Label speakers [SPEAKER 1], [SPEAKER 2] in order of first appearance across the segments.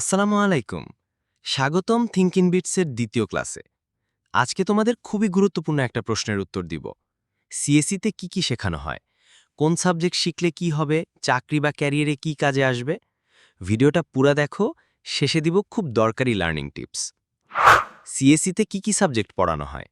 [SPEAKER 1] আসসালামু আলাইকুম। স্বাগতম থিঙ্কিং বিটসের দ্বিতীয় ক্লাসে। আজকে তোমাদের খুবই গুরুত্বপূর্ণ একটা প্রশ্নের উত্তর দিব। সিএসিতে কি কি শেখানো হয়? কোন সাবজেক্ট শিখলে কি হবে? চাকরি বা ক্যারিয়ারে কি কাজে আসবে? ভিডিওটা পুরা দেখো, শেষে দিব খুব দরকারি লার্নিং টিপস সিএসিতে কি কি সাবজেক্ট পড়ানো হয়?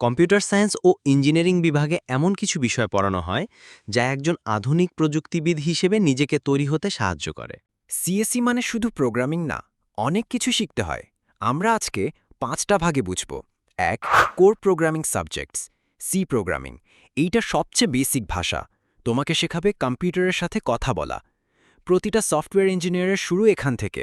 [SPEAKER 1] কম্পিউটার সায়েন্স ও ইঞ্জিনিয়ারিং বিভাগে এমন কিছু বিষয় পড়ানো হয়, যা একজন আধুনিক প্রযুক্তিবিদ হিসেবে নিজেকে তৈরি হতে সাহায্য করে।
[SPEAKER 2] সিএসি মানে শুধু প্রোগ্রামিং না, অনেক কিছু শিখতে হয়। আমরা আজকে পাঁচটা ভাগে বুঝব। এক core programming subjects C programming এইটা সবচেয়ে বেসিক ভাষা। তোমাকে শেখাবে কম্পিউটারের সাথে কথা বলা। প্রতিটা সফটওয়্যার ইঞ্জিনিয়ারের শুরু এখান থেকে।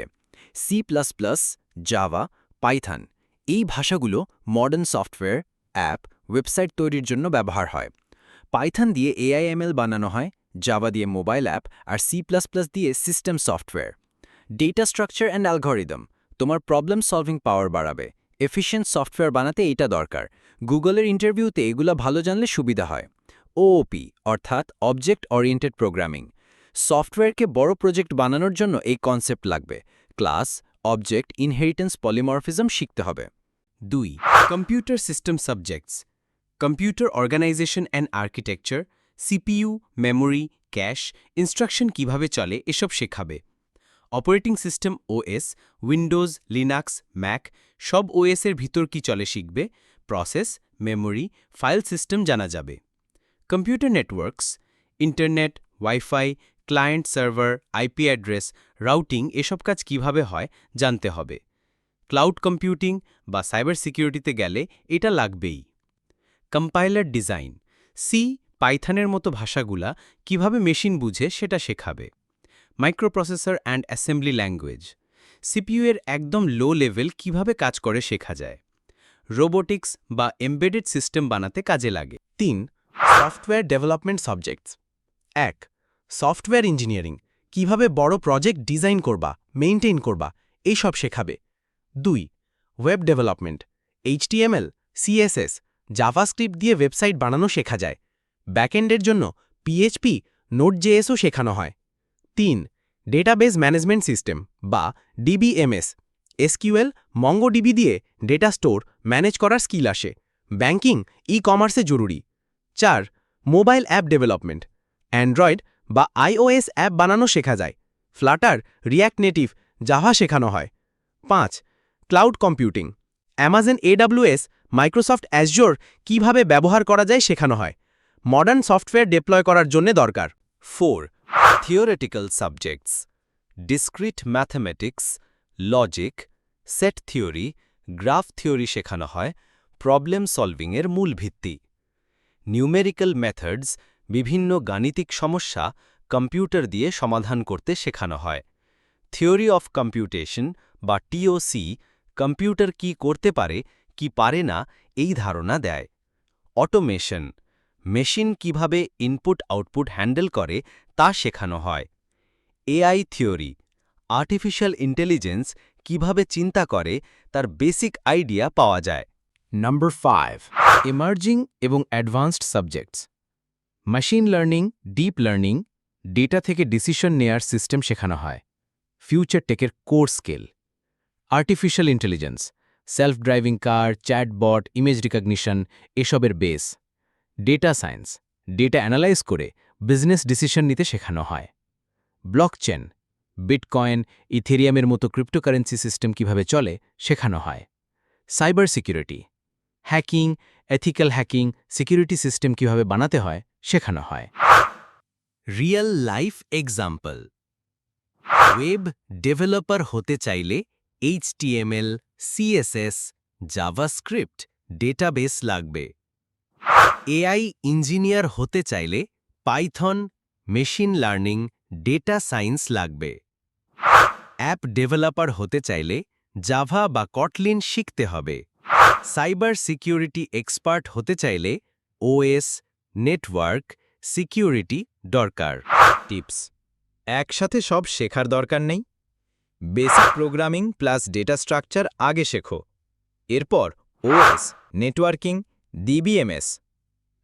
[SPEAKER 2] C plus plus Java python এই ভাষাগুলো মডার্ন সফটওয়্যার অ্যাপ ওয়েবসাইট তৈরির জন্য ব্যবহার হয়। পাইথান দিয়ে এআইএমএল বানানো হয়। জাভা দিয়ে মোবাইল অ্যাপ আর সি দিয়ে system software data structure and algorithm তোমার প্রবলেম সলভিং পাওয়ার বাড়াবে। এফিশিয়েন্ট সফটওয়্যার বানাতে এইটা দরকার। গুগলের ইন্টারভিউতে এগুলো ভালো জানলে সুবিধা হয়। ওওপি অর্থাৎ অবজেক্ট ওরিয়েন্টেড প্রোগ্রামিং সফটওয়্যারকে বড় প্রজেক্ট বানানোর জন্য এই কনসেপ্ট লাগবে। ক্লাস অবজেক্ট ইনহেরিটেন্স পলিমরফিজম শিখতে হবে।
[SPEAKER 1] দুই computer system subjects computer organisation and architecture CPU, memory, cache, instruction কীভাবে চলে, এসব শেখাবে। Operating system OS, Windows, Linux, Mac, সব ওএসের ভিতর কি চলে শিখবে, প্রসেস, মেমোরি, ফাইল সিস্টেম জানা যাবে। Computer networks, internet, WiFi, client server IP address, routing, এসব কাজ কীভাবে হয়, জানতে হবে। ক্লাউড কম্পিউটিং বা সাইবার সিকিউরিটিতে গেলে এটা লাগবেই। কম্পাইলার ডিজাইন, সি পাইথনের মতো ভাষাগুলা কীভাবে মেশিন বুঝে সেটা শেখাবে। Microprocessor and assembly language. CPU এর একদম লো লেভেল কীভাবে কাজ করে শেখা যায়। রোবোটিক্স বা এমবেডেড সিস্টেম বানাতে কাজে লাগে। তিন, সফটওয়্যার ডেভেলপমেন্ট সাবজেক্টস। এক, সফটওয়্যার ইঞ্জিনিয়ারিং। কীভাবে বড় প্রজেক্ট ডিজাইন করবা, মেইনটেইন করবা, এইসব শেখাবে। দুই, web development. HTML, CSS, JavaScript দিয়ে ওয়েবসাইট বানানো শেখা যায়। ব্যাকএন্ডের জন্য পিএইচপি নোট জেএসও শেখানো হয়। তিন ডেটাবেস ম্যানেজমেন্ট সিস্টেম বা ডিবিএমএস এসকিউএল মঙ্গোডিবি দিয়ে ডেটা স্টোর ম্যানেজ করার স্কিল আসে। ব্যাংকিং ই কমার্সে জরুরি। চার মোবাইল অ্যাপ ডেভেলপমেন্ট অ্যান্ড্রয়েড বা আইওএস অ্যাপ বানানো শেখা যায়। ফ্লাটার রিয়্যাক্ট নেটিভ জাভা শেখানো হয়। পাঁচ cloud computing Amazon AWS Microsoft Azure কীভাবে ব্যবহার করা যায় শেখানো হয়। মডার্ন সফটওয়্যার ডিপ্লয় করার জন্য দরকার।
[SPEAKER 2] Four theoretical subjects discrete mathematics logic set theory graph theory শেখানো হয় প্রবলেম সলভিংয়ের মূল ভিত্তি। নিউমেরিক্যাল মেথডস বিভিন্ন গাণিতিক সমস্যা কম্পিউটার দিয়ে সমাধান করতে শেখানো হয়। থিওরি অফ কম্পিউটেশন বা টিওসি কম্পিউটার কি করতে পারে, কি পারে না, এই ধারণা দেয়। অটোমেশন মেশিন কীভাবে ইনপুট আউটপুট হ্যান্ডেল করে তা শেখানো হয়। এআই থিওরি আর্টিফিশিয়াল ইন্টেলিজেন্স কীভাবে চিন্তা করে তার বেসিক আইডিয়া পাওয়া যায়।
[SPEAKER 3] নাম্বার ফাইভ এমার্জিং এবং advanced subjects machine learning deep learning data থেকে ডিসিশন নেয়ার সিস্টেম শেখানো হয়। Future টেকের core scale artificial intelligence self driving car chatbot image recognition এসবের base data science, data analyse করে বিজনেস ডিসিশন নিতে শেখানো হয়। ব্লকচেন, বিটকয়েন, ইথেরিয়ামের মতো ক্রিপ্টোকারেন্সি সিস্টেম কীভাবে চলে শেখানো হয়। Cyber security, hacking, ethical hacking, security system কীভাবে বানাতে হয় শেখানো হয়।
[SPEAKER 1] Real life example, web developer হতে চাইলে এইচটিএমএল, সিএসএস, জাভাস্ক্রিপ্ট, ডেটাবেস লাগবে। এআই ইঞ্জিনিয়ার হতে চাইলে python, machine learning, data science লাগবে। অ্যাপ ডেভেলপার হতে চাইলে জাভা বা কটলিন শিখতে হবে। সাইবার সিকিউরিটি এক্সপার্ট হতে চাইলে ওএস, নেটওয়ার্ক, সিকিউরিটি দরকার। টিপস,
[SPEAKER 2] একসাথে সব শেখার দরকার নেই। Basic programming plus data structure আগে শেখো। এরপর ওএস, নেটওয়ার্কিং ডিবিএমএস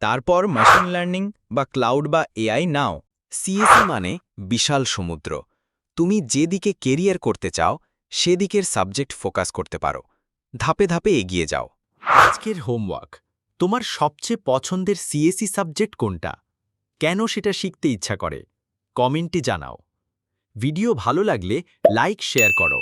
[SPEAKER 2] তারপর মেশিন লার্নিং বা ক্লাউড বা এআই নাও।
[SPEAKER 1] সিএসি মানে বিশাল সমুদ্র।
[SPEAKER 2] তুমি যেদিকে কেরিয়ার করতে চাও, সেদিকের সাবজেক্ট ফোকাস করতে পারো। ধাপে ধাপে এগিয়ে যাও।
[SPEAKER 4] আজকের হোমওয়ার্ক তোমার সবচেয়ে পছন্দের সিএসি সাবজেক্ট কোনটা? কেন সেটা শিখতে ইচ্ছা করে? কমেন্টে জানাও। ভিডিও ভালো লাগলে লাইক শেয়ার করো।